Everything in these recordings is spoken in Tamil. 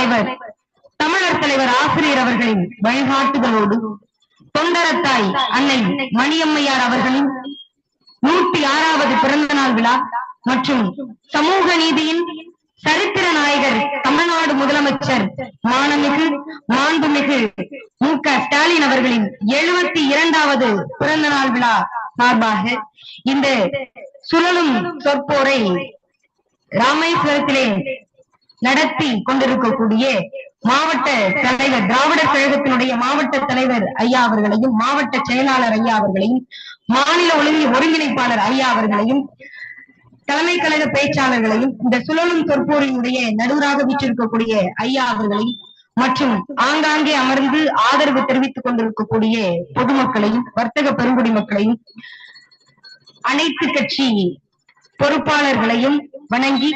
தலைவர் தமிழர் தலைவர் ஆசிரியர் அவர்களின் வழிகாட்டுதலோடு தொண்டரத்தாய் அன்னை மணியம்மையார் அவர்களின் நூற்றி ஆறாவது பிறந்த நாள் விழா மற்றும் சமூக நீதியின் சரித்திர நாயகர் தமிழ்நாடு முதலமைச்சர் மானமிகு மாண்புமிகு மு க ஸ்டாலின் அவர்களின் எழுபத்தி இரண்டாவது பிறந்த நாள் விழா சார்பாக இந்த சுழலும் சொற்போரை ராமேஸ்வரத்திலே நடத்தி கொண்டிருக்கக்கூடிய மாவட்ட தலைவர் திராவிடர் கழகத்தினுடைய மாவட்ட தலைவர் ஐயா அவர்களையும் மாவட்ட செயலாளர் ஐயா அவர்களையும் மாநில ஒழுங்கி ஒருங்கிணைப்பாளர் ஐயா அவர்களையும் தலைமை கழக பேச்சாளர்களையும் இந்த சுழலும் சொற்போரினுடைய நடுவராக வீற்றிருக்கக்கூடிய ஐயா அவர்களையும் மற்றும் ஆங்காங்கே அமர்ந்து ஆதரவு தெரிவித்துக் கொண்டிருக்கக்கூடிய பொதுமக்களையும் வர்த்தக பெருங்குடி மக்களையும் அனைத்து கட்சி பொறுப்பாளர்களையும் வணங்கி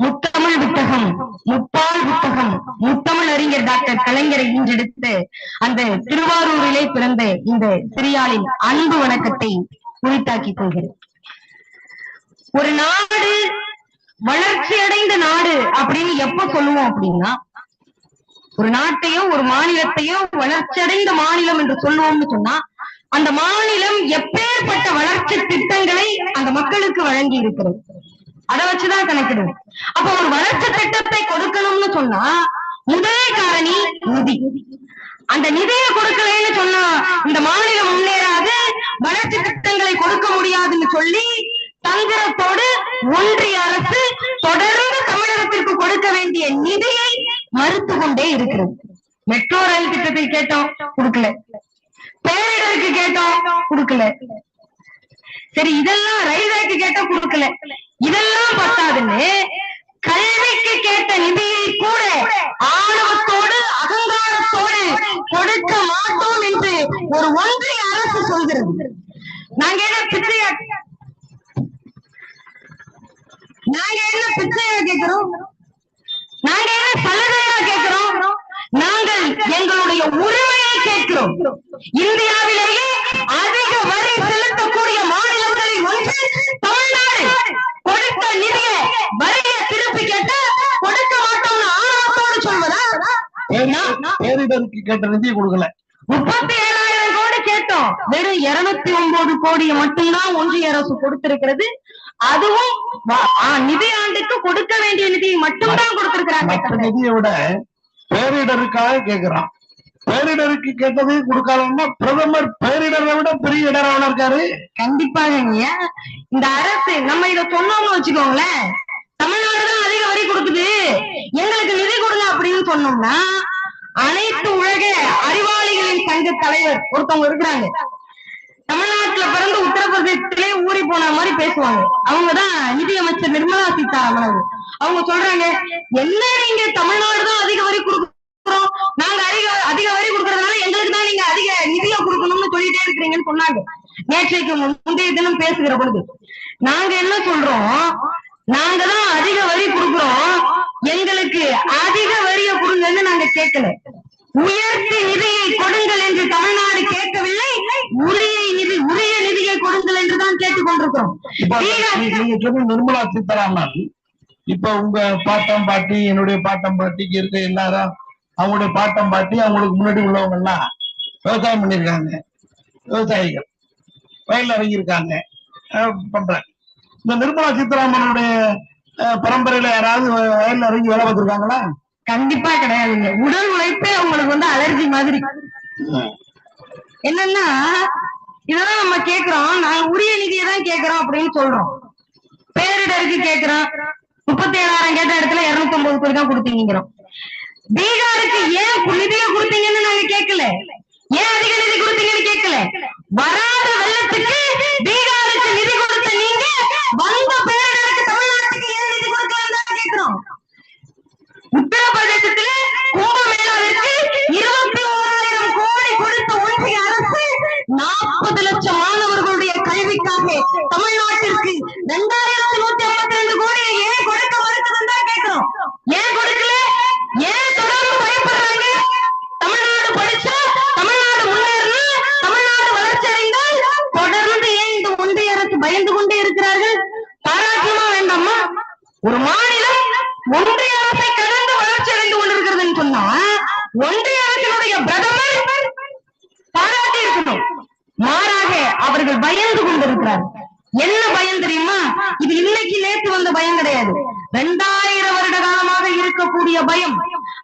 முத்தமிழ் புத்தகம் முப்பால் புத்தகம் முத்தமிழ் அறிஞர் டாக்டர் கலைஞரை இன்றெடுத்து அந்த திருவாரூரிலே பிறந்த இந்த சிறியாளின் அன்பு வணக்கத்தை உரித்தாக்கிக் கொள்கிறேன். ஒரு நாடு வளர்ச்சி அடைந்த நாடு அப்படின்னு எப்ப சொல்லுவோம் அப்படின்னா ஒரு நாட்டையோ ஒரு மாநிலத்தையோ வளர்ச்சி அடைந்த மாநிலம் என்று சொல்லுவோம்னு சொன்னா அந்த மாநிலம் எப்பேற்பட்ட வளர்ச்சி திட்டங்களை அந்த மக்களுக்கு வழங்கி இருக்கிறது. அதை வச்சுதான் கணக்கிடுவோம் அப்ப ஒரு வளர்ச்சி திட்டத்தை கொடுக்கணும்னு சொன்னா முதல் காரணி நிதி. அந்த நிதியை கொடுக்கலன்னு சொன்னா இந்த மாநிலம் முன்னேறாது வளர்ச்சி திட்டங்களை கொடுக்க முடியாதுன்னு சொல்லி தந்திரத்தோடு ஒன்றிய அரசு தொடர்ந்து தமிழகத்திற்கு கொடுக்க வேண்டிய நிதியை மறுத்து கொண்டே இருக்கிறது. மெட்ரோ ரயில் திட்டத்தை கேட்டோம் கொடுக்கல. பேரிடருக்கு கேட்டோம் கொடுக்கல. சரி இதெல்லாம் ரயில்வேக்கு கேட்டோம் கொடுக்கல. இதெல்லாம் பத்தாதுன்னு கல்விக்கு கேட்ட நிதியை கூட ஆணவத்தோடு அகங்காரத்தோடு கொடுக்க மாட்டோம் என்று ஒரு ஒன்றிய அரசு சொல்கிறது. நாங்க என்ன பிச்சையா நாங்க என்ன பிச்சையா கேட்கிறோம் நாங்க என்ன சலுகையா கேட்கிறோம் நாங்கள் எங்களுடைய உரிமையை கேட்கிறோம். இந்தியாவிலேயே அதிக வரி செலுத்தக்கூடிய மாநிலங்களில் ஒன்று தமிழ்நாடு கொடுத்த நிதியை வரியை திருப்பி கேட்டா கொடுக்க மாட்டோம்னு ஆணவத்தோடு சொல்வதா பேரிடர் பேரிடருக்கு கேட்ட நிதியை கொடுக்கல. முப்பத்தி ஏழாயிரம் கோடி கேட்டோம். வெறும் இருநூத்தி ஒன்பது கோடியை மட்டும்தான் ஒன்றிய அரசு கொடுத்திருக்கிறது. அதுவும் நிதி ஆண்டுக்கு கொடுக்க வேண்டிய நிதியை மட்டும்தான் கொடுத்திருக்கிறாங்க நிதியை விட பேரிடருக்காக கேக்குறான். பேரிடருக்கு கேட்டது கொடுக்காதன்னா பிரதமர் பேரிடரை விட பெரிய இடரான இருக்காரு. கண்டிப்பாக. இந்த அரசு நம்ம இத சொன்னோம்னு வச்சுக்கோங்களேன். தமிழ்நாடு தான் அதிக வரி கொடுக்குது. எங்களுக்கு நிதி கொடுங்க அப்படின்னு சொன்னோம்னா அனைத்து உலக அறிவாளிகளின் சங்க தலைவர் ஒருத்தவங்க இருக்கிறாங்க. தமிழ்நாட்டுல பிறந்து உத்தரப்பிரதேசத்திலே ஊறி போன மாதிரி பேசுவாங்க. அவங்கதான் நிதியமைச்சர் நிர்மலா சீதாராமன் அவங்க. அவங்க சொல்றாங்க என்ன நீங்க தமிழ்நாடு தான் அதிக வரி கொடுக்குறோம்? நாங்க அதிக அதிக வரி கொடுக்கறதுனால எங்களுக்கு தான் நீங்க அதிக நிதியை கொடுக்கணும்னு சொல்லிட்டே இருக்கிறீங்கன்னு சொன்னாங்க. நேற்றைக்கு முந்தைய தினம் பேசுகிற பொழுது. நாங்க என்ன சொல்றோம்? நாங்க தான் அதிக வரி கொடுக்குறோம். எங்களுக்கு அதிக வரியை கொடுங்கன்னு நாங்க கேட்கல. உயர்த்தி நிதியை கொடுங்கள் என்று தமிழ்நாடு கேட்கவில்லை. உரிய நிதி உரிய நிதியை கொடுங்கள் என்று தான் கேட்டுக் கொண்டிருக்கிறோம். நீங்க சொன்ன நிர்மலா சீதாராமன். இப்ப உங்க பாட்டம் பாட்டி என்னுடைய பாட்டம் பாட்டிக்கு இருக்க எல்லாரும் அவங்களுடைய பாட்டம் பாட்டி அவங்களுக்கு முன்னாடி உள்ளவங்க எல்லாம் விவசாயம் பண்ணிருக்காங்க விவசாயிகள். வயல்ல இறங்கியிருக்காங்க. பண்றாங்க. இந்த நிர்மலா சீதாராமனுடைய பரம்பரையில யாராவது வயல்ல இறங்கி வேலை பார்த்திருக்காங்களா? கண்டிப்பா கிடையாதுங்க. உடல் உழைப்பே அவங்களுக்கு வந்து அலர்ஜி மாதிரி. என்னன்னா இதெல்லாம் நம்ம கேக்குறோம். நாங்க உரிய நிதியை தான் கேக்குறோம் அப்படின்னு சொல்றோம். பேரிடருக்கு கேக்குறோம். முப்பத்தி ஏழாயிரம் கேட்ட இடத்துல இருநூத்தி ஒன்பது கோடி தான் கொடுத்தீங்கிறோம். பீகாருக்கு ஏன் நிதியை கொடுத்தீங்கன்னு நாங்க கேட்கல ஏன் அதிக நிதி கொடுத்தீங்கன்னு கேட்கல வராத வெள்ளத்துக்கு பீகாருக்கு நிதி ஒன்றிய அரசினுடைய பிரதமர் பாராட்டி இருக்கணும். மாறாக அவர்கள் பயந்து கொண்டிருக்கிறார் என்ன பயம் தெரியுமா? இது இன்னைக்கு நேற்று வந்த பயம் கிடையாது. இரண்டாயிரம் வருட காலமாக இருக்கக்கூடிய பயம்.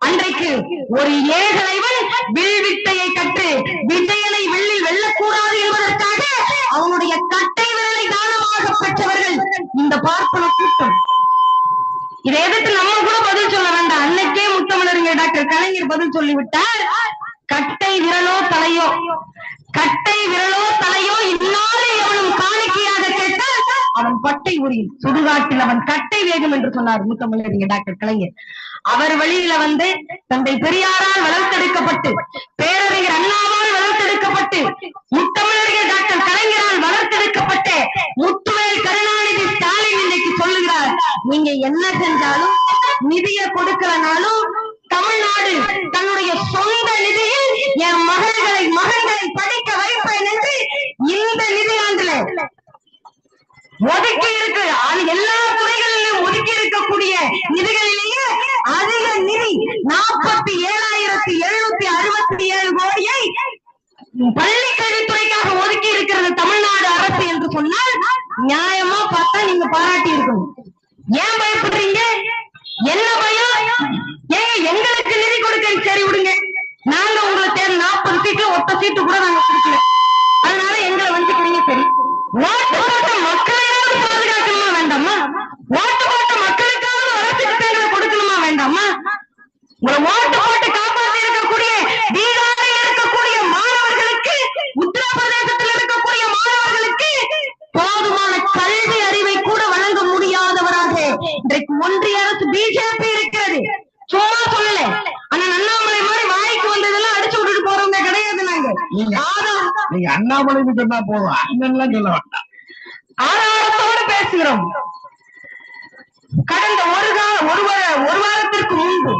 அன்றைக்கு ஒரு ஏகலைவன் வில் வித்தையை கற்று விஜயனை வெள்ளில் வெல்லக்கூடாது என்பதற்காக அவனுடைய கட்டை விரலை தானமாக பெற்றவர்கள் இந்த பார்ப்பன கூட்டம். இதை எதிர்த்து நம்ம கூட பதில் சொல்ல வேண்டாம். அன்னைக்கே முத்தமிழறிஞர் டாக்டர் கலைஞர் பதில் சொல்லிவிட்டார். கட்டை விரலோ தலையோ. கட்டை விரலோ தலையோ இன்னாலே எவனும் காணிக்கையாக கேட்டால் அவன் பட்டை உரியும். சுடுகாட்டில் அவன் கட்டை வேகம் என்று சொன்னார் முத்தமிழறிஞர் டாக்டர் கலைஞர். அவர் வழியில வந்து தந்தை பெரியாரால் வளர்த்தெடுக்கப்பட்டு பேரறிஞர் அண்ணாவால் வளர்த்தெடுக்கப்பட்டு முத்தமிழறிஞர் டாக்டர் கலைஞரால் வளர்த்தெடுக்கப்பட்ட முத்துவேல் கருணாநிதி நீங்க என்ன செஞ்சாலும் நிதிய கொடுக்கலனாலும் தமிழ்நாடு தன்னுடைய சொந்த நிதியில் என் மகள்களை மகன்களை படிக்க வைப்பேன் என்று இந்த நிதியாண்டுல ஒதுக்கி இருக்கு அது எல்லா துறைகளிலும் ஒதுக்கி இருக்கக்கூடிய நிதிகளிலேயே அதிக நிதி நாற்பத்தி ஏழாயிரத்தி எழுநூத்தி அறுபத்தி ஏழு கோடியை பள்ளி கல்வித்துறைக்காக ஒதுக்கி இருக்கிறது தமிழ்நாடு அரசு என்று சொன்னால் நியாயமா பார்த்தா நீங்க பாராட்டி இருக்கணும் ஏன் பயப்படுறீங்க என்ன பயம் ஏங்க எங்களுக்கு நிதி கொடுக்க சரி விடுங்க நாங்க உங்களை தேர்வு நாற்பது சீட்ல ஒத்த சீட்டு கூட நாங்க கொடுக்கல அதனால எங்களை வந்துக்கிறீங்க சரி ஓட்டு போட்ட மக்களையாவது பாதுகாக்கணுமா வேண்டாமா ஓட்டு போட்ட மக்களுக்காவது அரசு திட்டங்களை கொடுக்கணுமா வேண்டாமா உங்களை ஓட்டு போட்டு காப்பாற்றி இருக்கக்கூடிய பீகாரில் இருக்கக்கூடிய மாணவர்களுக்கு உத்தரப்பிரதேசத்தில் இருக்கக்கூடிய மாணவர்களுக்கு போதுமான கல்வி அறிவை கூட வழங்க முடியாதவராக இன்றைக்கு ஒன்றிய அரசு பிஜேபி இருக்கிறது சும்மா சொல்லல ஆனா அண்ணாமலை மாதிரி வாய்க்கு வந்ததெல்லாம் அடிச்சு விட்டுட்டு போறவங்க கிடையாது நாங்க நீங்க ஆதாரம் நீங்க அண்ணாமலைன்னு சொன்னா போதும் அண்ணன்லாம் சொல்ல வேண்டாம். ஆதாரத்தோடு பேசுகிறோம். கடந்த ஒரு ஒரு வார- ஒரு வாரத்திற்கு முன்பு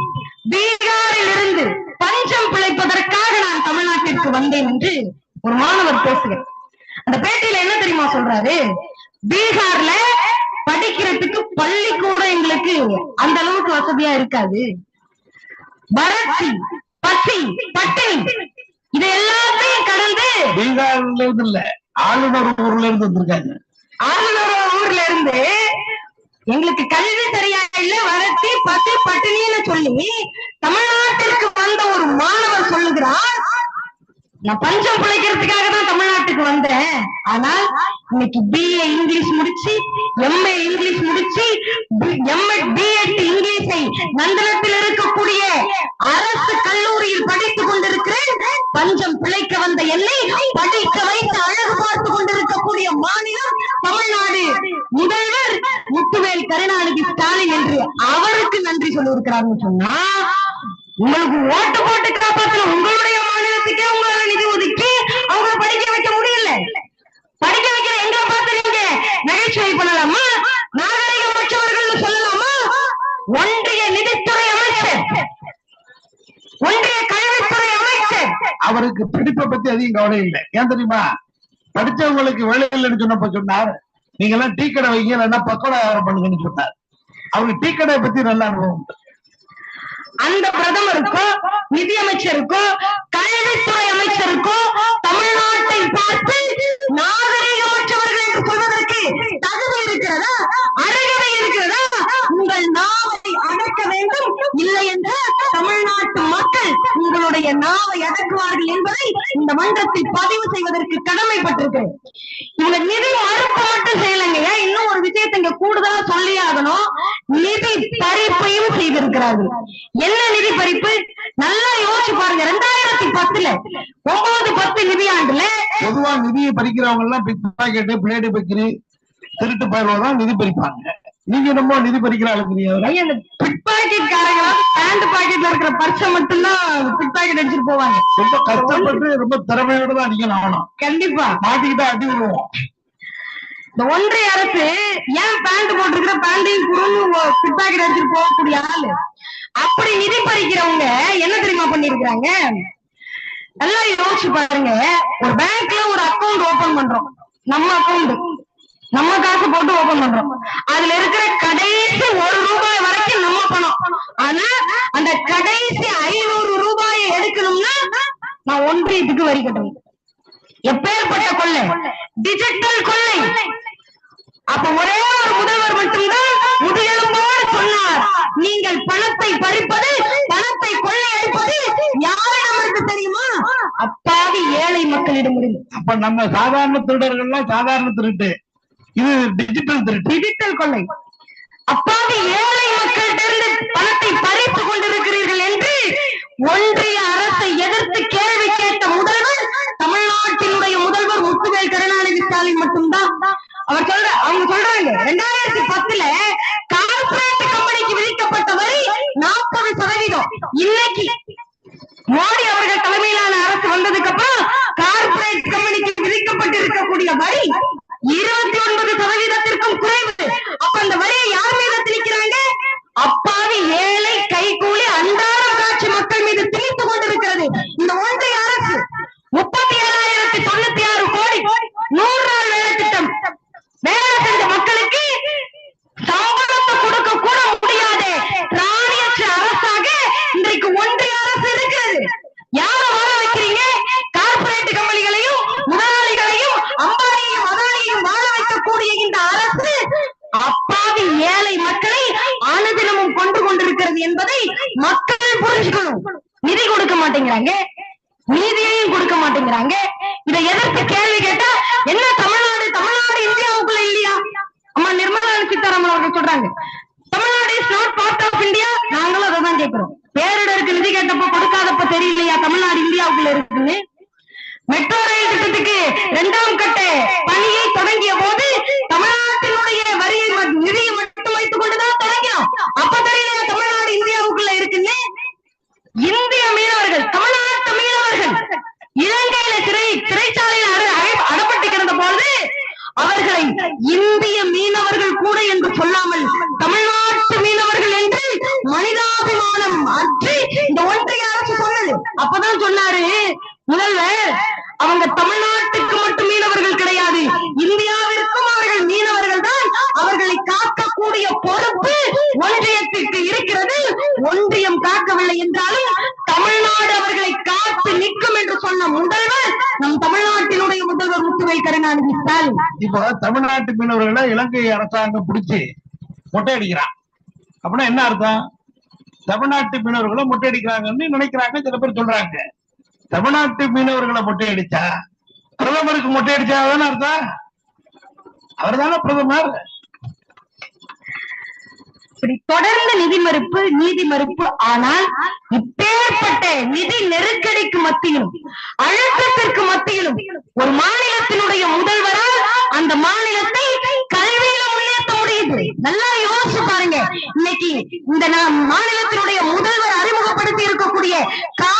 பீகாரில் இருந்து பஞ்சம் பிழைப்பதற்காக நான் தமிழ்நாட்டிற்கு வந்தேன் என்று ஒரு மாணவர் பேசுகிறேன் அந்த பேட்டியில என்ன தெரியுமா சொல்றாரு? பீகார்ல படிக்கிறதுக்கு பள்ளிக்கூட எங்களுக்கு அந்த அளவுக்கு வசதியா இருக்காது. வறட்சி பசி பட்டினி இது எல்லாத்தையும் கடந்து பீகார்ல இல்ல. ஆளுநர் ஊர்ல இருந்து வந்திருக்காங்க. ஆளுநர் ஊர்ல இருந்து எங்களுக்கு கல்வி சரியா இல்ல வறட்சி பசி பட்டினின்னு சொல்லி தமிழ்நாட்டிற்கு வந்த ஒரு மா நான் பஞ்சம் பிழைக்கிறதுக்காக தான் தமிழ்நாட்டுக்கு வந்தேன். ஆனால் இன்னைக்கு பிஏ இங்கிலீஷ் முடிச்சு எம்ஏ இங்கிலீஷ் முடிச்சு எம்எட் பிஎட் இங்கிலீஷை நந்தனத்தில் இருக்கக்கூடிய அரசு கல்லூரியில் படித்துக் கொண்டிருக்கிறேன். பஞ்சம் பிழைக்க வந்த என்னை படிக்க வைத்து அழகு பார்த்து கொண்டிருக்கக்கூடிய மாநிலம் தமிழ்நாடு. முதல்வர் முத்துவேல் கருணாநிதி ஸ்டாலின் என்று அவருக்கு நன்றி சொல்லியிருக்கிறார்னு சொன்னா உங்களுக்கு ஓட்டு போட்டு காப்பாற்ற உங்களுடைய மாநிலத்துக்கே உங்களால நிதி ஒதுக்கி அவங்கள படிக்க வைக்க முடியல படிக்க வைக்கிற எங்க பாத்துறீங்க நகைச்சுவை பண்ணலாமா நாகரிகமற்றவர்கள் சொல்லலாமா ஒன்றிய நிதித்துறை அமைச்சர் ஒன்றிய கல்வித்துறை அமைச்சர் அவருக்கு படிப்பை பத்தி அதிகம் கவலை இல்லை. ஏன் தெரியுமா? படிச்சவங்களுக்கு வேலை இல்லைன்னு சொன்னப்ப சொன்னார் நீங்க எல்லாம் டீ கடை வைங்க இல்லைன்னா பக்கோடா வியாபாரம் பண்ணுங்கன்னு சொன்னார். அவருக்கு டீ கடையை பத்தி நல்ல அனுபவம் அந்த பிரதமருக்கும் நிதியமைச்சருக்கும் கல்வித்துறை அமைச்சருக்கும் தமிழ்நாட்டை இந்த பதிவு செய்வதற்கு கடமைப்பட்டிருக்கிறேன். இவங்க நிதி மறுப்பு மட்டும் செய்யலைங்க இன்னும் ஒரு விஷயத்தை இங்க கூடுதலா சொல்லி ஆகணும். நிதி பறிப்பையும் செய்திருக்கிறார்கள். என்ன நிதி பறிப்பு? நல்லா யோசிச்சு பாருங்க. ரெண்டாயிரத்தி பத்துல ஒன்பது பத்து நிதியாண்டுல பொதுவா நிதியை பறிக்கிறவங்க எல்லாம் பிக் பாக்கெட்டு பிளேடு பக்கிரி திருட்டு பயிர்வா நிதி பறிப்பாங்க. நீங்க என்னமோ நிதி பறிக்கிற ஆளுக்கிறீங்க ஐயா, இந்த பிட் பாக்கெட் காரங்க பேண்ட் பாக்கெட்ல இருக்கிற பர்ஸை மட்டும்தான் பிட் பாக்கெட் அடிச்சுட்டு போவாங்க. ரொம்ப கஷ்டப்பட்டு ரொம்ப திறமையோட தான் அடிக்கணும் ஆகணும். கண்டிப்பா. மாட்டிக்கிட்டா அடி விடுவோம் இந்த ஒன்றிய அரசு ஏன் பேண்ட் போட்டிருக்கிற பேண்டையும் குறுன்னு பிட் பாக்கெட் அடிச்சுட்டு போகக்கூடிய ஆளு? அப்படி நிதி பறிக்கிறவங்க என்ன தெரியுமா பண்ணிருக்கிறாங்க நல்லா யோசிச்சு பாருங்க. ஒரு பேங்க்ல ஒரு அக்கவுண்ட் ஓபன் பண்றோம். நம்ம அக்கவுண்ட் நம்ம காசு போட்டு ஓபன் பண்றோம். அதுல இருக்கிற கடைசி ஒரு ரூபாய் வரைக்கும் நம்ம பணம். ஆனா அந்த கடைசி ஐநூறு ரூபாயை எடுக்கணும்னா நான் ஒன்றியத்துக்கு வரி கட்டணும். எப்பேற்பட்ட கொள்ளை? டிஜிட்டல் கொள்ளை. அப்ப ஒரே ஒரு முதல்வர் மட்டும்தான் முதுகெலும்போடு சொன்னார். நீங்கள் பணத்தை பறிப்பது பணத்தை கொள்ளையடிப்பது யாரிடமிருந்து தெரியுமா? அப்பாவி ஏழை மக்களிடம் இருந்து. அப்ப நம்ம சாதாரண திருடர்கள்லாம் சாதாரண திருட்டு. இது டிஜிட்டல் திருட்டு டிஜிட்டல் கொள்ளை. அப்பாவி ஏழை மக்களிடமிருந்து பணத்தை பறித்து கொண்டிருக்கிறீர்கள். கூட என்று சொல்லாமல் தமிழ்நாட்டு மீனவர்கள் என்று மனிதாபிமானம் அற்றி இந்த ஒன்றிய அரசு சொன்னது. அப்பதான் சொன்னாரு முதல்வர் அவங்க தமிழ்நாட்டுக்கு மட்டும் மீனவர்கள் கிடையாது இந்தியாவிற்கும் அவர்கள் மீனவர்கள் தான். அவர்களை காக்கக்கூடிய பொறுப்பு ஒன்றியத்திற்கு இருக்கிறது. ஒன்றியம் காக்கவில்லை என்றாலும் தமிழ்நாடு அவர்களை காத்து நிற்கும் என்று சொன்ன முதல்வர் முதல்வர் கருணாநிதி ஸ்டாலின் இப்போ தமிழ்நாட்டு மீனவர்களை இலங்கை அரசாங்கம் பிடிச்சு மொட்டை அடிக்கிறான் அப்படின்னா என்ன அர்த்தம்? தமிழ்நாட்டு மீனவர்களை மொட்டை அடிக்கிறாங்கன்னு நினைக்கிறாங்க சில பேர் சொல்றாங்க. தமிழ்நாட்டு மீனவர்களை மொட்டை அடிச்சா பிரதமருக்கு மொட்டை அடிச்சா தானே அர்த்தம்? அவர் தானே பிரதமர். இப்படி தொடர்ந்து நிதி மறுப்பு நீதி மறுப்பு ஆனால் இப்பேற்பட்ட நிதி நெருக்கடிக்கு மத்தியிலும் அழுத்தத்திற்கு மத்தியிலும் ஒரு மாநிலத்தினுடைய முதல்வரால் அந்த மாநிலத்தை கல்வியில முன்னேற்ற முடியுது. நல்லா யோசிச்சு பாருங்க. இன்னைக்கு இந்த நா- மாநிலத்தினுடைய முதல்வர் அறிமுகப்படுத்தி இருக்கக்கூடிய கா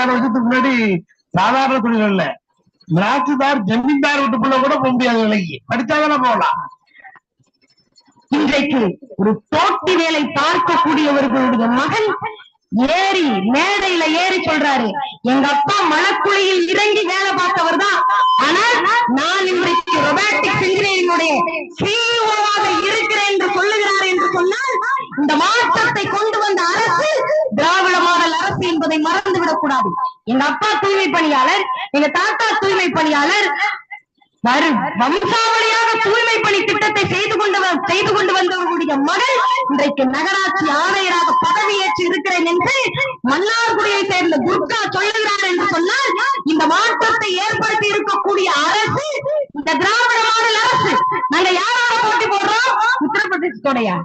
ரெண்டாயிரம் வருஷத்துக்கு முன்னாடி சாதாரண தொழில் இல்ல. திராட்சைதார் ஜமீன்தார் வீட்டுக்குள்ள கூட போக முடியாது விலைக்கு. படிச்சாதானே போகலாம். இன்றைக்கு ஒரு தோட்டி வேலை பார்க்கக்கூடியவர்களுடைய மகன் ஏறி மேடையில ஏறி சொல்றாரு எங்க அப்பா மணக்குழியில் இறங்கி வேலை பார்த்தவர் தான். ஆனா நான் இன்றைக்கு ரொபாட்டிக்ஸ் இன்ஜினியரிங்குடைய சிஇஓவாக இருக்கிறேன் என்று சொல்லுகிறார் என்று சொன்னால் இந்த மாற்றத்தை கொண்டு வந்த அரசு திராவிட மாடல் அரசு என்பதை மறந்துவிடக் கூடாது. எங்க அப்பா தூய்மை பணியாளர் எங்க தாத்தா தூய்மை பணியாளர். வம்சாவளியாக தூய்மை பணி திட்டத்தை செய்து கொண்டு செய்து கொண்டு வந்தவர்களுடைய மகள் இன்றைக்கு நகராட்சி ஆணையராக பதவியேற்று இருக்கிறேன் என்று மன்னார்குடியை சேர்ந்த குர்கா சொல்லுகிறார் என்று சொன்னால் இந்த மாற்றத்தை ஏற்படுத்தி இருக்கக்கூடிய அரசு இந்த திராவிட மாடல் அரசு நாங்க யாரோட போட்டி போடுறோம்? உத்தரப்பிரதேசத்தோடையா?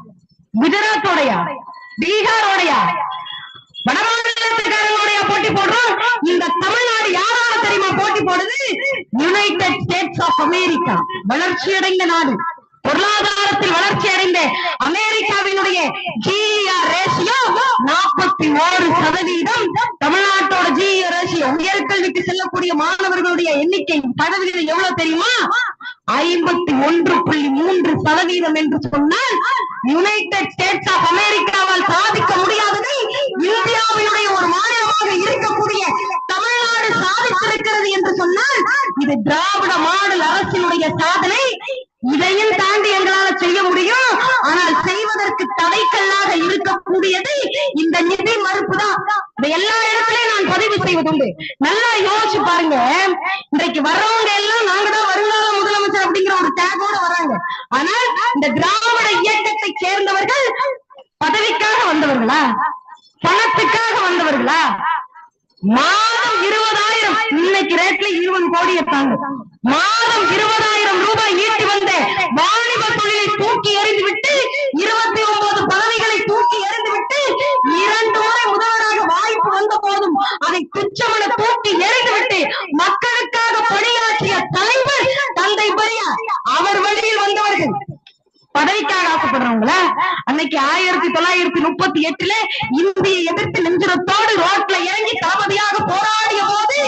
குஜராத்தோடையா? பீகாரோடையா? வடமாநிலத்துக்காரங்களுடைய போட்டி போடுறோம். இந்த தமிழ்நாடு யாரால தெரியுமா போட்டி போடுது? யுனைடெட் ஸ்டேட்ஸ் ஆஃப் அமெரிக்கா வளர்ச்சி அடைந்த நாடு. பொருளாதாரத்தில் வளர்ச்சி அடைந்த அமெரிக்காவினுடைய ஜிஆர் ரேஷியோ நாற்பத்தி ஓரு சதவீதம். தமிழ்நாட்டோட ஜிஆர் ரேஷியோ உயர்கல்விக்கு செல்லக்கூடிய மாணவர்களுடைய எண்ணிக்கை சதவீதம் எவ்வளவு தெரியுமா? ஐம்பத்தி ஒன்று புள்ளி மூன்று சதவீதம் என்று சொன்னால் யுனைடெட் ஸ்டேட்ஸ் ஆஃப் அமெரிக்காவால் சாதிக்க முடியாததை இந்தியாவினுடைய ஒரு மாநிலமாக இருக்கக்கூடிய தமிழ்நாடு சாதித்திருக்கிறது என்று சொன்னால் இது திராவிட மாடல் அரசினுடைய சாதனை. இதையும் தாண்டி எங்களால செய்ய முடியும். ஆனால் செய்வதற்கு தடைக்கல்லாக இருக்கக்கூடியது இந்த நிதி மறுப்பு தான். எல்லா இடத்துலயும் நான் பதிவு செய்வதுண்டு. நல்லா யோசிச்சு பாருங்க. இன்றைக்கு வர்றவங்க எல்லாம் நாங்க தான் வருங்கால முதலமைச்சர் அப்படிங்கிற ஒரு டேகோட வராங்க ஆனால் இந்த திராவிட இயக்கத்தை சேர்ந்தவர்கள் பதவிக்காக வந்தவர்களா? பணத்துக்காக வந்தவர்களா? மாதம் இருபதாயிரம் இன்னைக்கு ரேட்ல இருபது கோடி தாங்க. மாதம் இருபதாயிரம் ரூபாய் ஈட்டி வந்த வாணிப தொழிலை தூக்கி எறிந்து விட்டு இருபத்தி ஒன்பது பதவிகளை தூக்கி எறிந்து விட்டு இரண்டு முறை முதல்வராக வாய்ப்பு வந்த போதும் அதை துச்சமென தூக்கி எறிந்து விட்டு மக்களுக்காக பணியாற்றிய தலைவர் தந்தை பெரியார் அவர் வழியில் வந்தவர்கள் பதவிக்காக ஆசைப்படுறவங்கள அன்னைக்கு ஆயிரத்தி தொள்ளாயிரத்தி முப்பத்தி எட்டுல இந்திய எதிர்த்து நெஞ்சுரத்தோடு ரோட்ல இறங்கி தளபதியாக போராடிய போது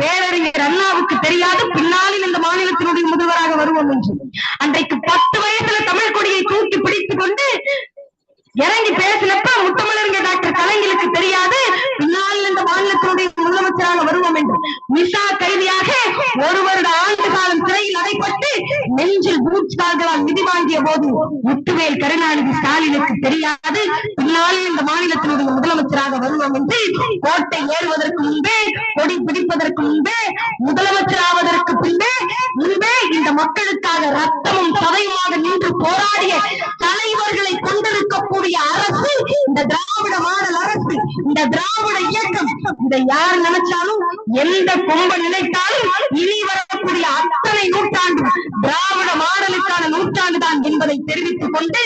பேரறிஞர் அண்ணாவுக்கு தெரியாது பின்னாளில் இந்த மாநிலத்தினுடைய முதல்வராக வருவோம் என்று அன்றைக்கு பத்து வயசுல தமிழ் கொடியை தூக்கி பிடித்துக் கொண்டு இறங்கி பேசினப்ப முத்தமிழறிஞர் டாக்டர் கலைஞருக்கு தெரியாது பின்னால் இந்த மாநிலத்தினுடைய முதலமைச்சராக வருவோம் என்று. மிசா கைதியாக ஒரு வருட ஆண்டு காலம் சிறையில் அடைப்பட்டு நெஞ்சில் பூச் கால்களால் வாங்கிய போது முத்துவேல் கருணாநிதி ஸ்டாலினுக்கு தெரியாது. பின்னாலே இந்த மாநிலத்தினுடைய முதலமைச்சராக வருவோம் என்று கோட்டை ஏறுவதற்கு முன்பே கொடி பிடிப்பதற்கு முன்பே முதலமைச்சராவதற்கு பின்பே முன்பே இந்த மக்களுக்காக ரத்தமும் சதையுமாக நின்று போராடிய தலைவர்களை கொண்டிருக்கக்கூடிய அரசு இந்த திராவிட மாடல் அரசு இந்த திராவிட இயக்கம் இதை யார் நினைச்சாலும் எந்த கொம்ப நினைத்தாலும் இனி வர என்பதை தெரிவித்துக் கொண்டு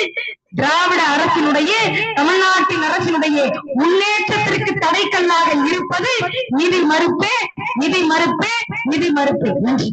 திராவிட அரசினுடைய தமிழ்நாட்டின் அரசினுடைய முன்னேற்றத்திற்கு தடைக்கல்லாக இருப்பது நிதி மறுப்பே நிதி மறுப்பே நிதி மறுப்பே. நன்றி.